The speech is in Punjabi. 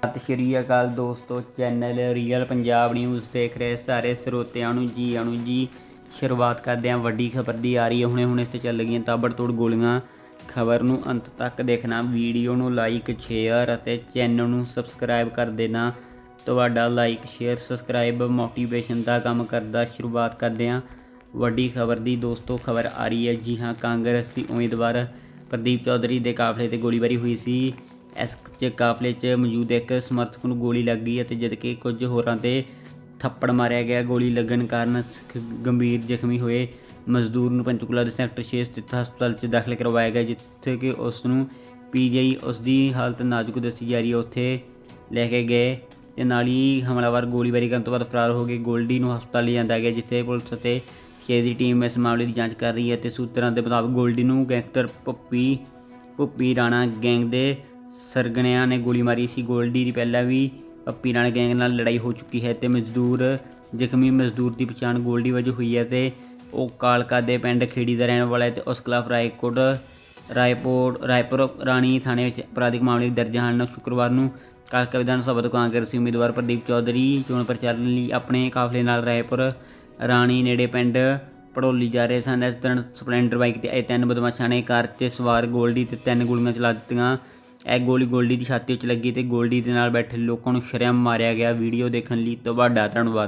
ਸਤਿ ਸ਼੍ਰੀ ਅਕਾਲ ਦੋਸਤੋ ਚੈਨਲ ਰੀਅਲ ਪੰਜਾਬ ਨਿਊਜ਼ ਦੇਖ ਰਹੇ ਸਾਰੇ ਸਰੋਤਿਆਂ ਨੂੰ ਜੀ ਆਣੂ ਜੀ। ਸ਼ੁਰੂਆਤ ਕਰਦੇ ਹਾਂ, ਵੱਡੀ ਖਬਰ ਦੀ ਆ ਰਹੀ ਹੈ। ਹੁਣੇ ਹੁਣੇ ਤੇ ਚੱਲ ਗਈਆਂ ਤਾਬੜਤੋੜ ਗੋਲੀਆਂ। ਖਬਰ ਨੂੰ ਅੰਤ ਤੱਕ ਦੇਖਣਾ, ਵੀਡੀਓ ਨੂੰ ਲਾਈਕ ਸ਼ੇਅਰ ਅਤੇ ਚੈਨਲ ਨੂੰ ਸਬਸਕ੍ਰਾਈਬ ਕਰ ਦੇਣਾ। ਤੁਹਾਡਾ ਲਾਈਕ ਸ਼ੇਅਰ ਸਬਸਕ੍ਰਾਈਬ ਮੋਟੀਵੇਸ਼ਨ ਦਾ ਕੰਮ ਕਰਦਾ ਸ਼ੁਰੂਆਤ ਕਰਦੇ ਹਾਂ। ਵੱਡੀ ਖਬਰ ਦੀ ਦੋਸਤੋ, ਖਬਰ ਆ ਰਹੀ ਹੈ ਜੀ ਹਾਂ, ਕਾਂਗਰਸੀ ਉਮੀਦਵਾਰ ਪ੍ਰਦੀਪ ਚੌਧਰੀ ਦੇ ਕਾਫਲੇ ਤੇ ਗੋਲੀਬਾਰੀ ਹੋਈ ਸੀ। ਇਸ ਚ ਕਾਫਲੇ 'ਚ ਮੌਜੂਦ ਇੱਕ ਸਮਰਥਕ ਨੂੰ ਗੋਲੀ ਲੱਗ ਗਈ ਅਤੇ ਜਦਕਿ ਕੁਝ ਹੋਰਾਂ ਤੇ ਥੱਪੜ ਮਾਰਿਆ ਗਿਆ। ਗੋਲੀ ਲੱਗਣ ਕਾਰਨ ਗੰਭੀਰ ਜ਼ਖਮੀ ਹੋਏ ਮਜ਼ਦੂਰ ਨੂੰ ਪੰਚਕੂਲਾ ਦੇ ਸੈਕਟਰ 6 ਸਥਿਤ ਹਸਪਤਾਲ 'ਚ ਦਾਖਲ ਕਰਵਾਇਆ ਗਿਆ, ਜਿੱਥੇ ਕਿ ਉਸ ਨੂੰ ਪੀਜੀਆਈ ਉਸ ਦੀ ਹਾਲਤ ਨਾਜ਼ੁਕ ਦੱਸੀ ਜਾ ਰਹੀ ਹੈ। ਉੱਥੇ ਲੈ ਕੇ ਗਏ ਤੇ ਨਾਲ ਹੀ ਹਮਲਾਵਰ ਗੋਲੀਬਾਰੀ ਕਰਨ ਤੋਂ ਬਾਅਦ ਫਰਾਰ ਹੋ ਗਏ। ਗੋਲਡੀ ਨੂੰ ਹਸਪਤਾਲ ਲਿਜਾਂਦਾ ਗਿਆ, ਜਿੱਥੇ ਪੁਲਿਸ ਅਤੇ ਖੇਤ ਦੀ ਟੀਮ ਇਸ ਮਾਮਲੇ ਦੀ ਜਾਂਚ ਕਰ ਰਹੀ ਹੈ ਤੇ ਸੂਤਰਾਂ ਦੇ ਮੁਤਾਬਕ ਗੋਲਡੀ ਨੂੰ ਗੈਂਗਸਟਰ ਪੱਪੀ ਭੁੱਪੀ ਰਾਣਾ ਗੈਂਗ ਦੇ ਸਰਗਣਿਆਂ ਨੇ ਗੋਲੀ ਮਾਰੀ ਸੀ। ਗੋਲਡੀ ਦੀ ਪਹਿਲਾਂ ਵੀ ਪੱਪੀ ਨਾਲ ਗੈਂਗ ਨਾਲ ਲੜਾਈ ਹੋ ਚੁੱਕੀ ਹੈ ਤੇ ਮਜ਼ਦੂਰ, ਜ਼ਖਮੀ ਮਜ਼ਦੂਰ ਦੀ ਪਛਾਣ ਗੋਲਡੀ ਵਜੋਂ ਹੋਈ ਹੈ ਤੇ ਉਹ ਕਾਲਕਾ ਦੇ ਪਿੰਡ ਖੇੜੀ ਦਾ ਰਹਿਣ ਵਾਲਾ ਹੈ ਤੇ ਉਸ ਖਿਲਾਫ ਰਾਏਕੋਟ, ਰਾਏਪੁਰ ਰਾਏਪੁਰ ਰਾਣੀ ਥਾਣੇ ਵਿੱਚ ਅਪਰਾਧਿਕ ਮਾਮਲੇ ਦਰਜ ਹਨ। ਸ਼ੁੱਕਰਵਾਰ ਨੂੰ ਕਾਲਕਾ ਵਿਧਾਨ ਸਭਾ ਤੋਂ ਕਾਂਗਰਸੀ ਉਮੀਦਵਾਰ ਪ੍ਰਦੀਪ ਚੌਧਰੀ ਚੋਣ ਪ੍ਰਚਾਰ ਲਈ ਆਪਣੇ ਕਾਫਲੇ ਨਾਲ ਰਾਏਪੁਰ ਰਾਣੀ ਨੇੜੇ ਪਿੰਡ ਪੜੋਲੀ ਜਾ ਰਹੇ ਸਨ। ਇਸ ਦੌਰਾਨ ਸਪਲੈਂਡਰ ਬਾਈਕ ਤੇ ਆਏ ਤਿੰਨ ਬਦਮਾਸ਼ਾਂ ਨੇ ਕਾਰ 'ਚ ਸਵਾਰ ਗੋਲਡੀ ਤੇ ਤਿੰਨ ਗੋਲੀਆਂ ਚਲਾ ਦਿੱਤੀਆਂ। ਇਹ ਗੋਲੀ ਗੋਲਡੀ ਦੀ ਛਾਤੀ ਵਿੱਚ ਲੱਗੀ ਤੇ ਗੋਲਡੀ ਦੇ ਨਾਲ ਬੈਠੇ ਲੋਕਾਂ ਨੂੰ ਸ਼ਰਮ ਮਾਰਿਆ ਗਿਆ। ਵੀਡੀਓ ਦੇਖਣ ਲਈ ਤੁਹਾਡਾ ਧੰਨਵਾਦ।